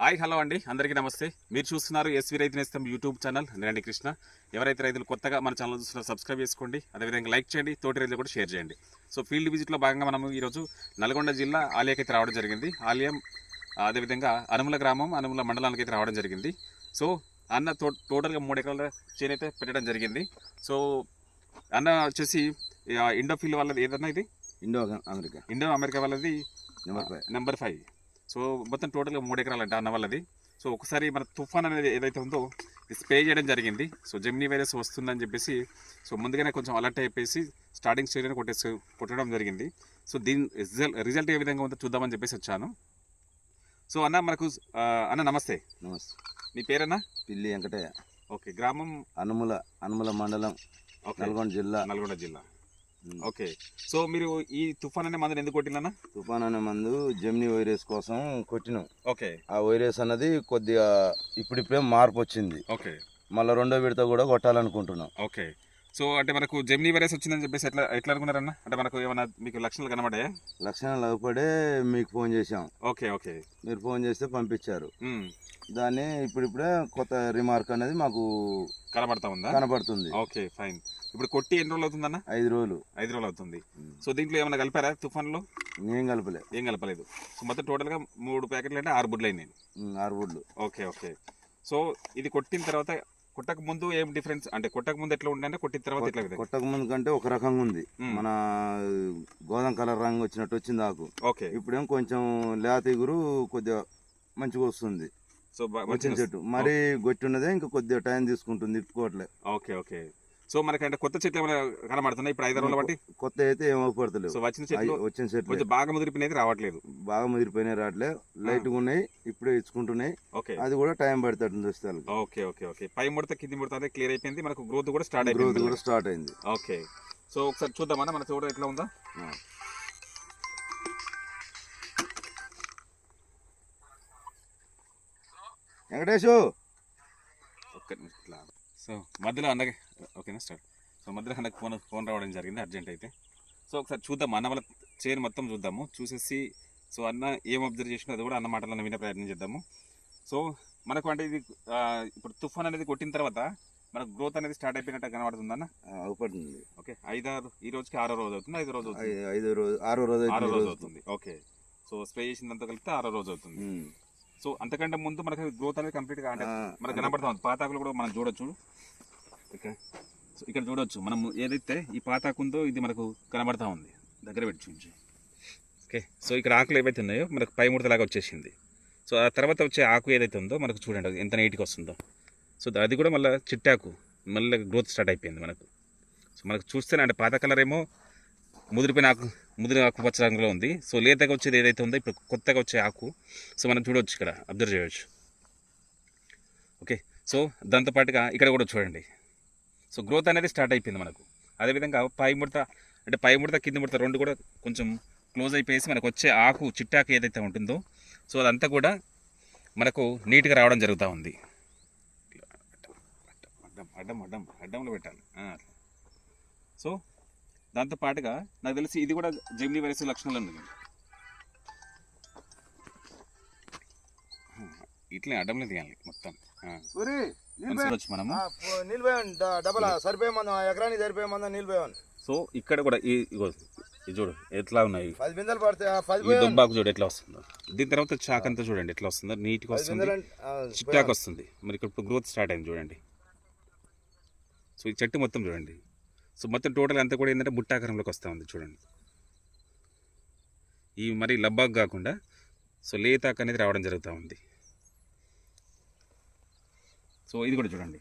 Hi hello అండి. అందరికీ నమస్తే. మీరు చూస్తున్నారు ఎస్వి రైతు నేస్తం యూట్యూబ్ ఛానల్. నేను కృష్ణ. ఎవరైతే రైతులు కొత్తగా మన ఛానల్ చూస్తున్నారో సబ్స్క్రైబ్ చేసుకోండి. అదేవిధంగా లైక్ చేయండి. తోటి రైతులు కూడా షేర్ చేయండి. సో ఫీల్డ్ విజిట్లో భాగంగా మనం ఈరోజు నల్గొండ జిల్లా ఆలయకైతే రావడం జరిగింది. ఆలయం అదేవిధంగా అనుముల గ్రామం అనుముల మండలానికి అయితే రావడం జరిగింది. సో అన్న టో టోటల్గా మూడు ఎకరాల చేను అయితే పెట్టడం జరిగింది. సో అన్న వచ్చేసి ఇండో ఫీల్డ్ వాళ్ళది ఏదన్నా ఇది? Indo America. ఇండో అమెరికా వాళ్ళది number five. Number five. So మొత్తం టోటల్గా మూడు ఎకరాలు అంట అన్న వాళ్ళది. సో ఒకసారి మన తుఫాన్ అనేది ఏదైతే ఉందో స్ప్రే చేయడం జరిగింది. సో జెమినీ వైరస్ వస్తుందని చెప్పేసి సో ముందుగానే కొంచెం అలర్ట్ అయిపోయి స్టార్టింగ్ స్టేజ్లోనే కొట్టేసి కొట్టడం జరిగింది. సో దీని రిజల్ట్ రిజల్ట్ ఏ విధంగా ఉందో చూద్దామని చెప్పేసి వచ్చాను. సో అన్న మనకు అన్న నమస్తే. నమస్తే. మీ పేరన్నా? పిల్లి వెంకటయ్య. ఓకే గ్రామం? అనుముల అనుముల మండలం నల్గొండ జిల్లా. నల్గొండ జిల్లా. ఓకే. సో మీరు ఈ తుఫాన్ అనే మందుని ఎందుకు కొట్టిందన్న తుఫాన్ అనే మందు జెమిని వైరస్ కోసం కొట్టినాం. ఓకే. ఆ వైరస్ అన్నది కొద్దిగా ఇప్పుడిప్పుడే మార్పు వచ్చింది. ఓకే. మళ్ళీ రెండో విడత కూడా కొట్టాలనుకుంటున్నాం. ఓకే. సో అంటే మనకు జెమినీ వైరస్ వచ్చిందని చెప్పేసి ఎట్లా ఎట్లా అనుకున్నారన్న? అంటే మనకు ఏమైనా మీకు లక్షణాలు కనబడాయా లక్షణాలు అవ్వపడే మీకు ఫోన్ చేశాం. Okay okay. మీరు ఫోన్ చేస్తే పంపించారు. దాన్ని ఇప్పుడిప్పుడే కొత్త రిమార్క్ అనేది మాకు కనబడతా ఉందా? కనపడుతుంది ఓకే ఫైన్. ఇప్పుడు కొట్టి ఎన్ని రోజులు అవుతుందన్న? ఐదు రోజులు. ఐదు రోజులు అవుతుంది. సో దీంట్లో ఏమైనా కలిపారా తుఫాన్లో? ఏం కలపలే. ఏం కలపలేదు. సో మొత్తం టోటల్గా మూడు ప్యాకెట్లు అంటే ఆరు బుడ్లు అయినాయి. ఆరు బుడ్లు. Okay okay. సో ఇది కొట్టిన తర్వాత కొట్టక ముందు ఏం డిఫరెన్స్ అంటే కొట్టక ముందు ఎట్లా ఉండే కొట్టిన తర్వాత ఎట్లా కొట్టక ముందు కంటే ఒక రకంగా ఉంది. మన గోధుమ కలర్ రంగు వచ్చినట్టు వచ్చింది ఆకు. ఓకే. ఇప్పుడేం కొంచెం లేత ఎగురు కొద్దిగా మంచిగా వస్తుంది. సో వచ్చిన చెట్టు. మరీ గొట్టి ఉన్నదే ఇంకా కొద్దిగా టైం తీసుకుంటుంది ఇప్పుకోవట్లే. Okay okay. సో మనకంటే కొత్త చెట్లు ఏమైనా కనబడుతున్నాయి? ఇప్పుడు ఐదు రోజుల బట్టి కొత్త అయితే ఏం అవపడతలేవు. సో వచ్చిన చెట్లు వచ్చిన చెట్లు. కొంచెం బాగా ముదిరిపోయినది రావట్లేదు. బాగా ముదిరిపోయినాయి రావట్లే. లైట్గా ఉన్నాయి ఇప్పుడే ఇచ్చుకుంటున్నాయి. ఓకే. అది కూడా టైం పడుతుంది వస్తే వాళ్ళకి. Okay okay okay. పై ముడత కింది ముడత అదే క్లియర్ అయిపోయింది. మనకు గ్రోత్ కూడా స్టార్ట్ గ్రోత్ అయిపోయింది కూడా స్టార్ట్ అయింది. ఓకే. సో ఒకసారి చూద్దామన్నా మన చూడ ఎట్లా ఉందా? ఆ. వెంకటేషు ఒక్క నిమిషం సో మధ్యలో అన్నకి ఓకేనా స్టార్ట్. సో మధ్యలో అన్నకి ఫోన్ ఫోన్ రావడం జరిగింది అర్జెంట్ అయితే. సో ఒకసారి చూద్దాం అన్న వాళ్ళ చైన్ మొత్తం చూద్దాము. చూసేసి సో అన్న ఏం అబ్జర్వ్ చేసినా అది కూడా అన్న మాటలను వినే ప్రయత్నం చేద్దాము. సో మనకు అంటే ఇది ఇప్పుడు తుఫాన్ అనేది కొట్టిన తర్వాత మనకు గ్రోత్ అనేది స్టార్ట్ అయిపోయినట్టు కనబడుతుందన్న అవపడుతుంది. ఓకే ఐదారు ఈ రోజుకి ఆరో రోజు అవుతుంది ఐదు రోజు ఐదో రోజు ఆరో రోజు ఆరో రోజు. అవుతుంది ఓకే. సో స్ప్రే చేసిందంతా కలిపితే ఆరో రోజు అవుతుంది. సో అంతకంటే ముందు మనకి గ్రోత్ అనేది కంప్లీట్గా అంటే మనకు కనబడతా ఉంది. పాతాకులు కూడా మనం చూడొచ్చు. ఓకే సో ఇక్కడ చూడవచ్చు మనం ఏదైతే ఈ పాతాకుందో ఇది మనకు కనబడతా ఉంది. దగ్గర పెట్టి చూపించి. ఓకే సో ఇక్కడ ఆకులు ఏవైతే ఉన్నాయో మనకు పై ముడతలాగా వచ్చేసింది. సో ఆ తర్వాత వచ్చే ఆకు ఏదైతే ఉందో మనకు చూడండి ఎంత నీట్గా వస్తుందో. సో అది కూడా మళ్ళీ చిట్టాకు మళ్ళీ గ్రోత్ స్టార్ట్ అయిపోయింది మనకు. సో మనకు చూస్తేనే అంటే పాత కలర్ ఏమో ముదిరిపోయిన ఆకు ముదిరి ఆకు పచ్చ రంగులో ఉంది. సో లేతగా వచ్చేది ఏదైతే ఉందో ఇప్పుడు కొత్తగా వచ్చే ఆకు. సో మనం చూడవచ్చు ఇక్కడ అబ్జర్వ్ చేయవచ్చు ఓకే సో దాంతోపాటుగా ఇక్కడ కూడా చూడండి. సో గ్రోత్ అనేది స్టార్ట్ అయిపోయింది మనకు. అదేవిధంగా పై ముడత అంటే పై ముడత కింది ముడత రెండు కూడా కొంచెం క్లోజ్ అయిపోయేసి మనకు వచ్చే ఆకు చిట్టాకు ఏదైతే ఉంటుందో సో అదంతా కూడా మనకు నీట్గా రావడం జరుగుతూ ఉంది. అడ్డం అడ్డం అడ్డం అడ్డంలో పెట్టాలి. సో దాంతో పాటుగా నాకు తెలిసి ఇది కూడా జెమినీ వైరస్ లక్షణాలు ఉంది ఇట్లే అడ్డంలో తీయాలి మొత్తం. మనము. నిలిపోయాను డబల్ సరిపోయే మంది ఎకరానికి సరిపోయే మంది నిలిపోయాను సో ఇక్కడ కూడా ఈ చూడు ఎట్లా ఉన్నాయి? పది బిందెలు పడితే పది ఈ దుబ్బాకు చూడు ఎట్లా వస్తుందో. దీని తర్వాత చాక్ అంతా చూడండి ఎట్లా వస్తుందో. నీట్గా వస్తుంది. చిట్టాకు వస్తుంది. మరి ఇక్కడ ఇప్పుడు గ్రోత్ స్టార్ట్ అయింది చూడండి. సో ఈ చెట్టు మొత్తం చూడండి. సో మొత్తం టోటల్ అంతా కూడా ఏంటంటే బుట్టాకారంలోకి వస్తూ ఉంది చూడండి. ఈ మరి లబ్బాకు కాకుండా సో లేతాకు అనేది రావడం జరుగుతూ ఉంది. సో ఇది కూడా చూడండి.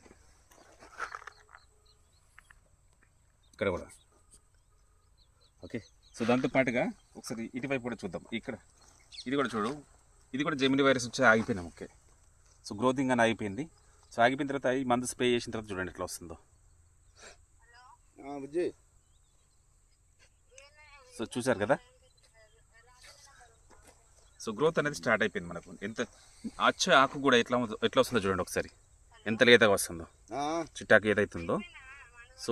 ఇక్కడ కూడా. ఓకే. సో దాంతో పాటుగా ఒకసారి ఇటువైపు కూడా చూద్దాం. ఇక్కడ. ఇది కూడా చూడు. ఇది కూడా జెమిని వైరస్ వచ్చి ఆగిపోయినాం ఓకే సో గ్రోతింగ్ అని ఆగిపోయింది. సో ఆగిపోయిన తర్వాత ఈ మందు స్ప్రే చేసిన తర్వాత చూడండి ఎట్లా వస్తుందో. సో చూసారు కదా? సో గ్రోత్ అనేది స్టార్ట్ అయిపోయింది మనకు. ఎంత అచ్చ ఆకు కూడా ఎట్లా ఎట్లా వస్తుందో చూడండి ఒకసారి. ఎంత లేతగా వస్తుందో? చిట్టాకు ఏదైతుందో? సో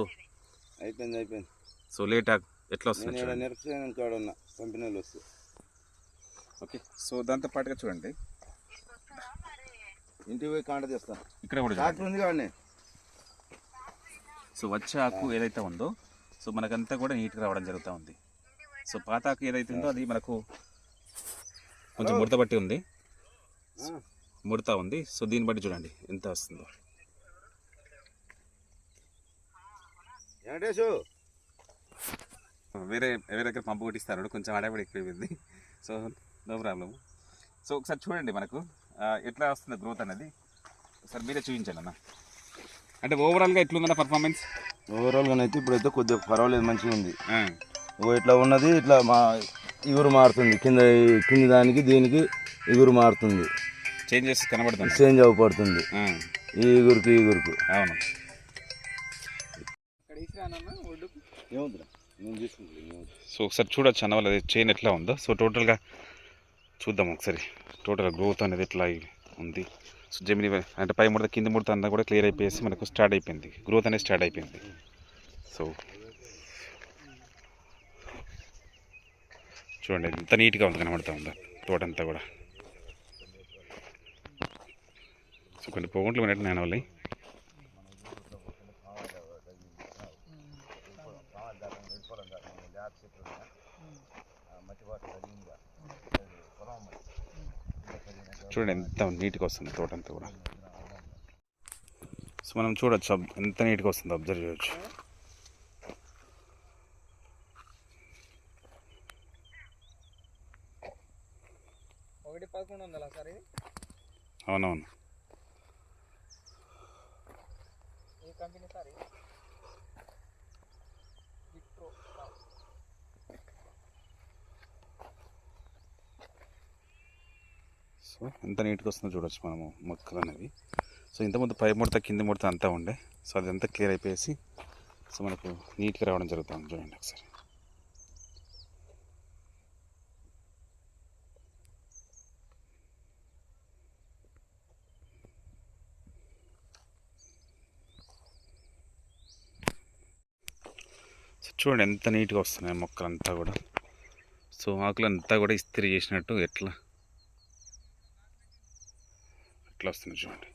అయిపోయింది అయిపోయింది. సో లేట్ ఎట్లా వస్తుందో కంపెనీలు వస్తాయి ఓకే సో దాంతో పాటుగా చూడండి. ఇంటికి పోయి కాంట తెస్తా. ఇక్కడ కూడా ఉంది కానీ సో వచ్చే ఆకు ఏదైతే ఉందో సో మనకంతా కూడా నీట్గా రావడం జరుగుతూ ఉంది. సో పాత ఆకు ఏదైతే ఉందో అది మనకు కొంచెం ముడత పట్టి ఉంది. ముడత ఉంది. సో దీన్ని బట్టి చూడండి ఎంత వస్తుందో. వేరే వేరే దగ్గర పంపు కొట్టిస్తారు. కొంచెం అడవిడి ఎక్కువైంది సో నో ప్రాబ్లం సో ఒకసారి చూడండి మనకు. ఎట్లా వస్తుంది గ్రోత్ అనేది? ఒకసారి మీరే చూపించండి అన్న. అంటే ఓవరాల్గా ఎట్లుందన్న పర్ఫార్మెన్స్ ఓవరాల్గా అయితే ఇప్పుడైతే కొద్దిగా పర్వాలేదు మంచిగా ఉంది. ఓ ఇట్లా ఉన్నది ఇట్లా మా ఇగురు మారుతుంది. కింద కింద దానికి దీనికి ఇగురు మారుతుంది. చేంజెస్ కనబడుతుంది చేంజ్ అవ్వబడుతుంది. ఈ ఇగురుకు ఈ ఇగురుకు అవును. ఏముందిరా? నేను తీసుకుంటాను సో ఒకసారి చూడొచ్చు అన్న వాళ్ళది చైన్ ఎట్లా ఉందో? సో టోటల్గా చూద్దాం ఒకసారి. టోటల్ గ్రోత్ అనేది ఎట్లా ఉంది? సో జమిని అంటే పై ముడత కింద ముడత అంతా కూడా క్లియర్ అయిపోయేసి మనకు స్టార్ట్ అయిపోయింది. గ్రోత్ అనేది స్టార్ట్ అయిపోయింది. సో చూడండి ఎంత నీట్గా ఉంది కనబడుతూ ఉందా? తోట అంతా కూడా సో కొన్ని పోగుంట్లు ఉన్నట్టు నేను వాళ్ళు చూడండి ఎంత నీట్గా వస్తుంది తోట అంతా కూడా. సో మనం చూడొచ్చు ఎంత నీట్గా వస్తుందో అబ్జర్వ్ చేయొచ్చు. అవునవును. కంపెనీ విట్రో సో ఎంత నీట్గా వస్తుందో చూడొచ్చు మనము మొక్కలు అనేవి. సో ఇంతకుముందు పై ముడత కింది ముడత అంతా ఉండే. సో అదంతా క్లియర్ అయిపోయేసి సో మనకు నీట్గా రావడం జరుగుతుంది. చూడండి ఒకసారి. సో చూడండి ఎంత నీట్గా వస్తున్నాయి మొక్కలంతా కూడా. సో ఆకులంతా కూడా ఇస్త్రీ చేసినట్టు ఎట్లా? ఎట్లా వస్తున్నాయి చూడండి.